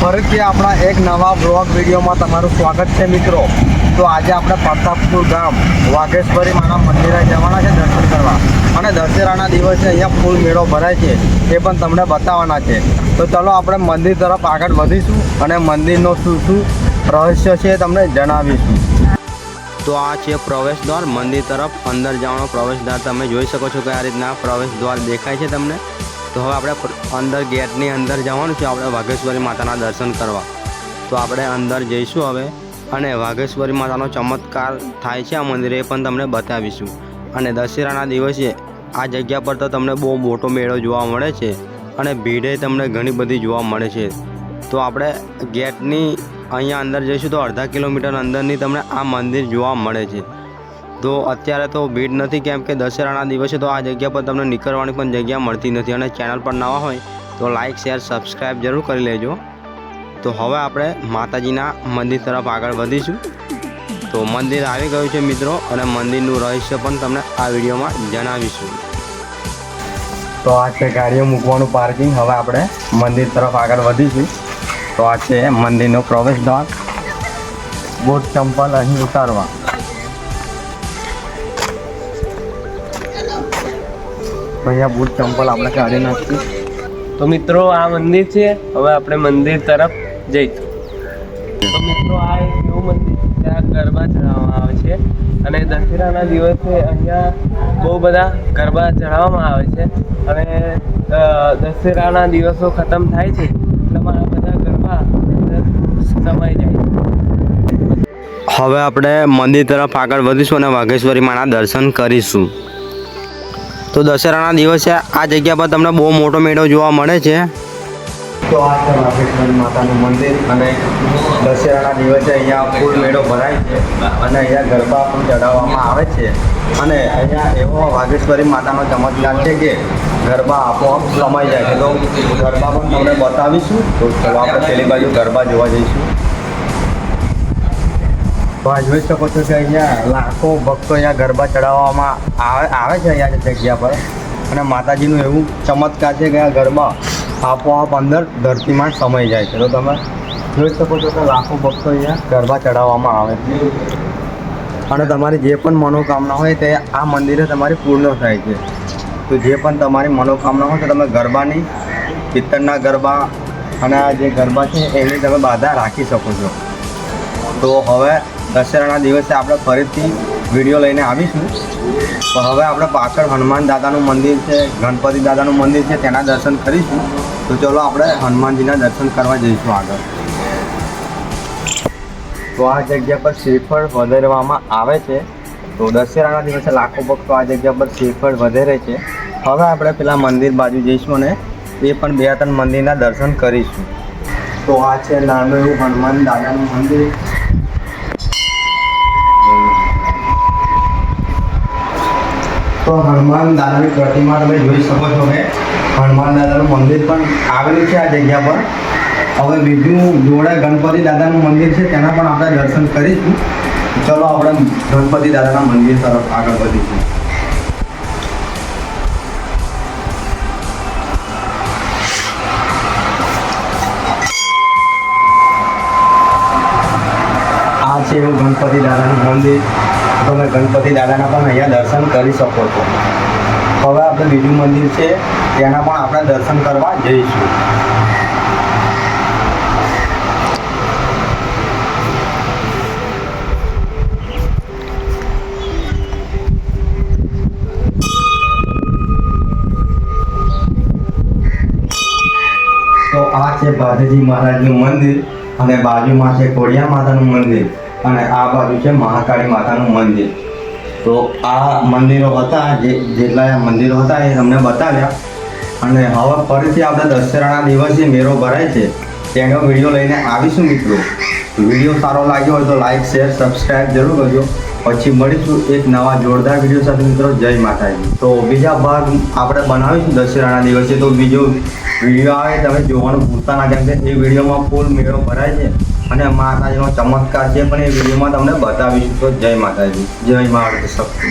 ફરીથી આપણા એક નવા બ્લોગ વિડીયોમાં તમારું સ્વાગત છે મિત્રો. તો આજે આપણે પ્રતાપપુર ગામ, વાઘેશ્વરી માના મંદિરે જવાના છે દર્શન કરવા. અને દશેરાના દિવસે અહીંયા ફૂલ મેળો ભરાય છે, એ પણ તમને બતાવવાના છે. તો ચલો આપણે મંદિર તરફ આગળ વધીશું અને મંદિરનો શું શું રહસ્ય છે તમને જણાવીશું. તો આ છે પ્રવેશ દ્વાર. મંદિર તરફ અંદર જવાનો પ્રવેશ દ્વાર તમે જોઈ શકો છો કે આ રીતના પ્રવેશ દ્વાર દેખાય છે તમને. તો હવે આપણે અંદર ગેટની અંદર જવાનું છે આપણે વાઘેશ્વરી માતાના દર્શન કરવા. તો આપણે અંદર જઈશું હવે અને વાઘેશ્વરી માતાનો ચમત્કાર થાય છે આ મંદિરે એ પણ તમને બતાવીશું. અને દશેરાના દિવસે આ જગ્યા પર તો તમને બહુ મોટો મેળો જોવા મળે છે અને ભીડે તમને ઘણી બધી જોવા મળે છે. તો આપણે ગેટની અહીંયા અંદર જઈશું તો અડધા કિલોમીટર અંદરની તમને આ મંદિર જોવા મળે છે. તો અત્યારે તો ભીડ નથી, કેમ કે દશેરાના દિવસે તો આ જગ્યા પર તમને નીકળવાની પણ જગ્યા મળતી નથી અને ચેનલ પર નવા હોય તો લાઇક શેર સબસ્ક્રાઈબ જરૂર કરી લેજો. તો હવે આપણે માતાજીના મંદિર તરફ આગળ વધીશું. તો મંદિર આવી ગયું છે મિત્રો અને મંદિરનું રહસ્ય પણ તમને આ વિડીયોમાં જણાવીશું. તો આ છે ગાડીઓ મૂકવાનું પાર્કિંગ હવે આપણે મંદિર તરફ આગળ વધીશું. તો આ છે મંદિરનો પ્રવેશ દ્વાર બુટ ચંપલ અહીં ઉતારવા. અહીંયા બૂટ ચંપલ આપણે કાઢી નાખીએ તો મિત્રો આ મંદિર છે. હવે આપણે મંદિર તરફ જઈશું. તો મિત્રો આ એક એવું મંદિર છે જ્યાં ગરબા ચડાવવામાં આવે છે. અને દશેરાના દિવસે અહીંયા બહુ બધા ગરબા ચડાવવામાં આવે છે. અને દશેરાના દિવસો ખતમ થાય છે. એટલે મારા બધા ગરબા સમાઈ જાય હવે આપણે મંદિર તરફ આગળ વધીશું અને વાઘેશ્વરી માના દર્શન કરીશું. તો દશેરાના દિવસે આ જગ્યા પર તમને બહુ મોટો મેળો જોવા મળે છે. તો આ છે વાઘેશ્વરી માતાનું મંદિર અને દશેરાના દિવસે અહીંયા ફૂલ મેળો ભરાય છે અને અહીંયા ગરબા પણ ચડાવવામાં આવે છે. અને અહીંયા એવો વાઘેશ્વરી માતાનો ચમત્કાર છે કે ગરબા આપોઆપ સમાઈ જાય છે. તો ગરબા પણ તમને બતાવીશું. તો આપણે પેલી બાજુ ગરબા જોવા જઈશું. તો આ જોઈ શકો છો કે અહીંયા લાખો ભક્તો અહીંયા ગરબા ચડાવવામાં આવે આવે છે અહીંયા જગ્યા પર. અને માતાજીનું એવું ચમત્કાર છે કે આ ગરબા આપોઆપ અંદર ધરતીમાં સમાઈ જાય છે. તો તમે જોઈ શકો છો કે લાખો ભક્તો અહીંયા ગરબા ચડાવવામાં આવે છે. અને તમારી જે પણ મનોકામના હોય તે આ મંદિરે તમારી પૂર્ણ થાય છે. તો જે પણ તમારી મનોકામના હોય તો તમે ગરબાની પિત્તળના ગરબા અને આ જે ગરબા છે એની તમે બાધા રાખી શકો છો. તો હવે દશેરાના દિવસે આપણે ફરીથી વીડિયો લઈને આવીશું. તો હવે આપણે પાછળ હનુમાન દાદાનું મંદિર છે, ગણપતિ દાદાનું મંદિર છે, તેના દર્શન કરીશું. તો ચલો આપણે હનુમાનજીના દર્શન કરવા જઈશું આગળ. તો આ જગ્યા પર શ્રીફળ વધારવામાં આવે છે. તો દશેરાના દિવસે લાખો ભક્તો આ જગ્યા પર શ્રીફળ વધારે છે. હવે આપણે પેલા મંદિર બાજુ જઈશું અને એ પણ બે ત્રણ મંદિરના દર્શન કરીશું. તો આ છે નાનું એવું હનુમાન દાદાનું મંદિર. તો હનુમાન દાદાની પ્રતિમા તમે જોઈ શકો છો કે હનુમાન દાદાનું મંદિર પણ આવેલું છે આ જગ્યા પર. હવે બીજું જોડે ગણપતિ દાદાનું મંદિર છે, તેના પણ આપણે દર્શન કરીશું. ચલો આપણે ગણપતિ દાદાના મંદિર તરફ આગળ વધીશું. આ છે એવું ગણપતિ દાદાનું મંદિર. તમે ગણપતિ દાદાના પણ અહીંયા દર્શન કરી શકો છો. હવે આપણે બીજું મંદિર છે, ત્યાંના પણ આપણે દર્શન કરવા જઈશું. તો આ છે બાધજી મહારાજનું મંદિર અને બાજુમાં છે કોડિયા માતાનું મંદિર. અને આ બાજુ છે મહાકાળી માતાનું મંદિર. તો આ મંદિરો હતા, જે જેટલા મંદિરો હતા એ તમને બતાવ્યા. અને હવે ફરીથી આપણે દશેરાના દિવસે મેળો ભરાય છે. તેનો વીડિયો લઈને આવીશું મિત્રો. વીડિયો સારો લાગ્યો હોય તો લાઈક શેર સબસ્ક્રાઈબ જરૂર કરજો. પછી મળીશું એક નવા જોરદાર વીડિયો સાથે મિત્રો. જય માતાજી. તો બીજા ભાગ આપણે બનાવીશું દશેરાના દિવસે. તો બીજો વીડિયો આવે તમે જોવાનું ભૂલતા ના. કેમ કે એ વિડીયોમાં ફૂલ મેળો ભરાય છે અને માતાજીનો ચમત્કાર છે, પણ એ વિડીયોમાં તમને બતાવીશું. તો જય માતાજી. જય મા શક્તિ